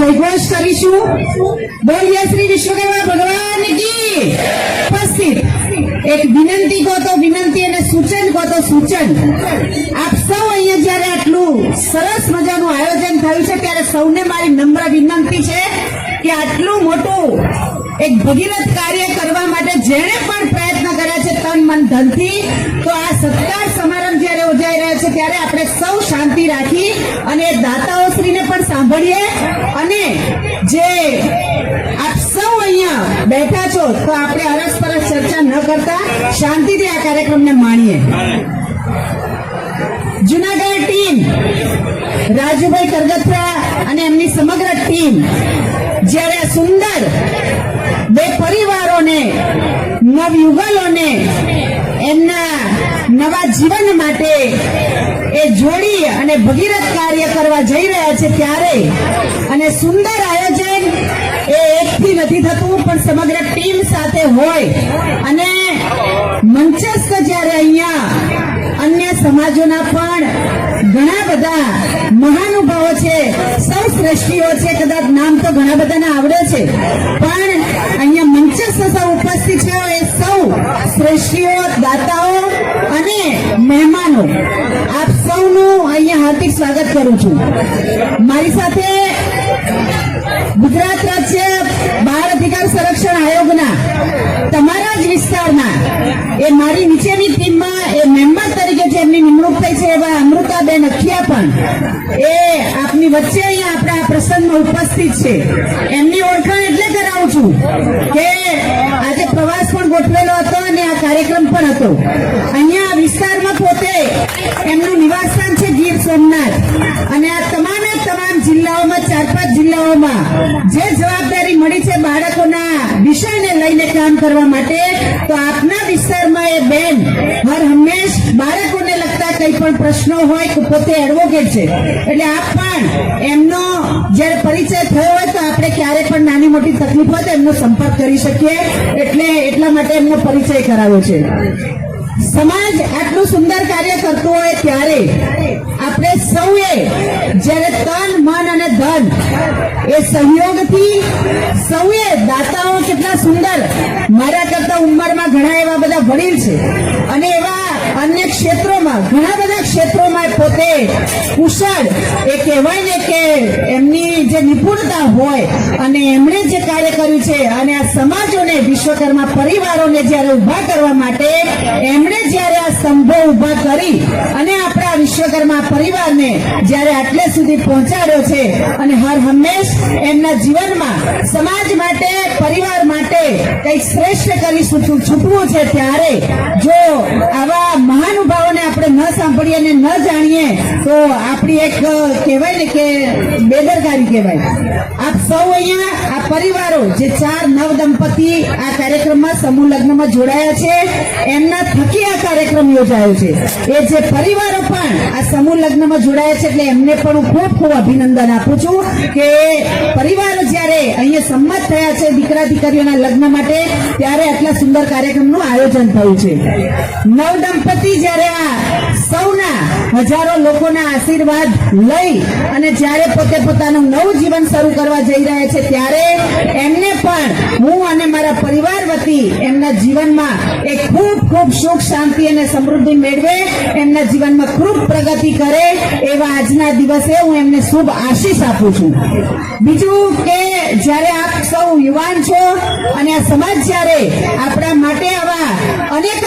જયઘોષ કરીશું. બોલીએ શ્રી વિશ્વકર્મા ભગવાન ઉપસ્થિત. એક વિનંતી કહો તો વિનંતી અને સૂચન કહો તો સૂચન. આપ સૌ અહીંયા જ્યારે આટલું સરસ મજાનું આયોજન થયું છે, ત્યારે સૌને મારી નમ્ર વિનંતી છે કે આટલું મોટું એક ભગીરથ કાર્ય કરવા માટે જેણે પણ છે તન મન ધનથી, તો આ સત્કાર સમારંભ જયારે ઉજાઈ રહ્યા છે, ત્યારે આપણે સૌ શાંતિ રાખી અને દાતાઓશ્રીને પણ સાંભળીએ. અને જે આપ સૌ અહીંયા બેઠા છો, તો આપણે અરસપરસ ચર્ચા ન કરતા, શાંતિથી આ કાર્યક્રમને માણીએ. જુનાગઢ ટીમ, રાજુભાઈ કરગથરા અને એમની સમગ્ર ટીમ, જ્યારે સુંદર બે પરિવારોને નવયુગલોને એમના નવા જીવન માટે એ જોડી અને ભગીરથ કાર્ય કરવા જઈ રહ્યા છે ત્યારે. અને સુંદર આયોજન એ એકથી નથી થતું, પણ સમગ્ર ટીમ સાથે હોય. અને મંચસ્થ જ્યારે અહીંયા અન્ય સમાજોના પણ ઘણા બધા મહાનુભાવો છે, સૌ શ્રેષ્ઠીઓ છે, કદાચ નામ તો ઘણા બધાના આવડે છે, પણ અહીંયા મંચસ્થ સૌ ઉપસ્થિત છે એ સૌ શ્રેષ્ઠીઓ, દાતાઓ અને મહેમાનો. આપ સૌનું અહીંયા હાર્દિક સ્વાગત કરું છું. મારી સાથે ગુજરાત રાજ્ય બાળ અધિકાર સંરક્ષણ આયોગના તમારા જ વિસ્તારના એ મારી નીચેની ટીમમાં એ મેમ્બર તરીકે નિમણૂક થઈ છે એવા અમૃતાબેન અખિયા પણ. એ આપની વચ્ચે અહીંયા આપણે આ પ્રસંગમાં ઉપસ્થિત છે. એમની ઓળખાણ એટલે કરાવું છું કે આજે પ્રવાસ પણ ગોઠવેલો હતો અને આ કાર્યક્રમ પણ હતો. અહીંયા વિસ્તારમાં પોતે એમનું નિવાસસ્થાન છે ગીર સોમનાથ. અને આ તમામે તમામ જિલ્લાઓમાં, ચાર પાંચ જિલ્લાઓમાં જે જવાબદારી મળી છે બાળકોના કામ કરવા માટે, તો આપના વિસ્તારમાં એ બેન હર હંમેશ બાળકોને લગતા કંઈ પણ પ્રશ્નો હોય તો પોતે એડવોકેટ છે. એટલે આપ પણ એમનો જ્યારે પરિચય થયો હોય તો આપણે ક્યારે પણ નાની મોટી તકલીફ હોય તો એમનો સંપર્ક કરી શકીએ. એટલે એટલા માટે એમનો પરિચય કરાવ્યો છે. સમાજ આટલું સુંદર કાર્ય કરતું હોય ત્યારે આપણે સૌએ જ્યારે તન, મન ધન એ સહયોગથી સૌએ દાતાઓ કેટલા સુંદર, મારા કરતા ઉંમરમાં ઘણા એવા બધા વડીલ છે. અને એવા અન્ય ક્ષેત્રોમાં, ઘણા બધા ક્ષેત્રોમાં પોતે કુશળ, એ કહેવાય ને કે એમની જે નિપુણતા હોય અને એમણે જે કાર્ય કર્યું છે અને આ સમાજોને, વિશ્વકર્મા પરિવારોને જ્યારે ઊભા કરવા માટે એમણે જ્યારે આ સ્તંભો ઊભા કરી અને આપણા વિશ્વકર્મા પરિવારને જ્યારે આટલે સુધી પહોંચાડ્યો છે અને હર હંમેશ એમના જીવનમાં સમાજ માટે, પરિવાર માટે કંઈક શ્રેષ્ઠ કરી છૂટવું છે ત્યારે, જો આવા મહાનુભાવોને આપણે ન સાંભળીએ અને ન જાણીએ, તો આપણી એક કહેવાય ને કે બેદરકારી કહેવાય. આપ સૌ અહીંયા, આ પરિવારો જે ચાર નવ દંપતી આ કાર્યક્રમમાં સમૂહ લગ્નમાં જોડાયા છે, એમના થકી આ કાર્યક્રમ યોજાયો છે. એ જે પરિવારો પણ આ સમૂહ લગ્નમાં જોડાયા છે, એટલે એમને પણ હું ખૂબ ખૂબ અભિનંદન આપું છું કે પરિવારો જ્યારે અહીંયા સંમત થયા છે દીકરા દીકરીઓના લગ્ન માટે, ત્યારે આટલા સુંદર કાર્યક્રમનું આયોજન થયું છે. નવ દંપતી જ્યારે આ સૌના હજારો લોકોના આશીર્વાદ લઈ અને જ્યારે પોતે પોતાનું નવું જીવન શરૂ કરવા જઈ રહ્યા છે, ત્યારે એમને પણ હું અને મારા પરિવાર વતી એમના જીવનમાં એક ખૂબ ખૂબ સુખ, શાંતિ અને સમૃદ્ધિ મેળવે, એમના જીવનમાં ખૂબ પ્રગતિ કરે એવા આજના દિવસે હું એમને શુભ આશીષ આપું છું. બીજું કે જ્યારે આપ સૌ યુવાન છો અને આ સમાજ જ્યારે આપણા માટે આવા અનેક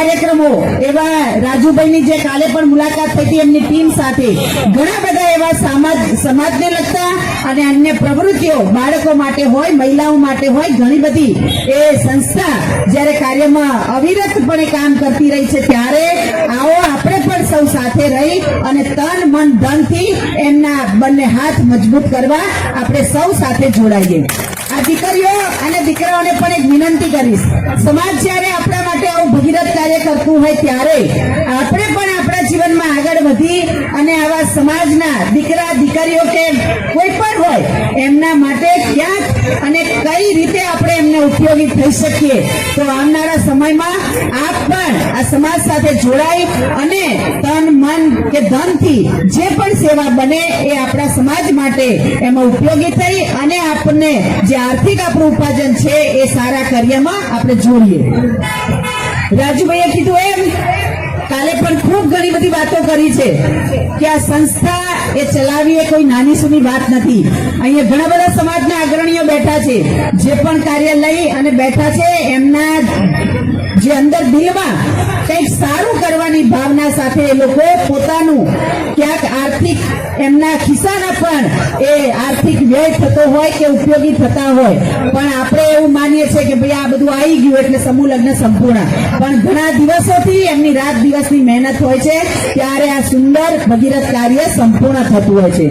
કાર્યક્રમો. એવા રાજુભાઈની જે કાલે પણ મુલાકાત થઈ એમની ટીમ સાથે. ઘણા બધા એવા સમાજ, સમાજને લગતા અને અન્ય પ્રવૃત્તિઓ બાળકો માટે હોય, મહિલાઓ માટે હોય, ઘણી બધી એ સંસ્થા જ્યારે કાર્યમાં અવિરતપણે કામ કરતી રહી છે ત્યારે આવો આપણે પણ સૌ સાથે રહી અને તન, મન, ધનથી એમના બંને હાથ મજબૂત કરવા આપણે સૌ સાથે જોડાઈએ. આ દીકરીઓ અને દીકરાઓને પણ એક વિનંતી કરીશ. સમાજ જ્યારે આપણા માટે આવું ભગીરથ કાર્ય કરતું હોય ત્યારે આપણે પણ આપણા જીવનમાં આગળ વધી અને આવા સમાજના દીકરા, દીકરીઓ કે કોઈ પણ હોય, એમના માટે ક્યાંક અને કઈ રીતે આપણે એમને ઉપયોગી થઈ શકીએ? તો આવનારા સમયમાં આપ પણ આ સમાજ સાથે જોડાઈ અને તન, મન કે ધનથી જે પણ સેવા બને એ આપણા સમાજ માટે એમાં ઉપયોગી થઈ અને આપણને જે આર્થિક આપણું ઉપાર્જન છે એ સારા કાર્યમાં આપણે જોડીએ. રાજુભાઈએ કીધું એમ કાલે પણ ખૂબ ઘણી બધી વાતો કરી છે કે આ સંસ્થા એ ચલાવી એ કોઈ નાની સુની વાત નથી. અહીંયા ઘણા બધા સમાજના અગ્રણીઓ બેઠા છે. જે પણ કાર્ય લઈ અને બેઠા છે એમના જે અંદર દિલમાં કંઈક સારું કરવાની ભાવના સાથે એ લોકો પોતાનું ક્યાંક આર્થિક એમના ખિસ્સાના પણ એ આર્થિક વ્યય થતો હોય કે ઉપયોગી થતા હોય. પણ આપણે એવું માનીએ છીએ કે ભાઈ આ બધું આવી ગયું એટલે સમૂહ લગ્ન સંપૂર્ણ. પણ ઘણા દિવસોથી એમની રાત દિવસની મહેનત હોય છે, ત્યારે આ સુંદર ભગીરથ કાર્ય સંપૂર્ણ થતું હોય છે.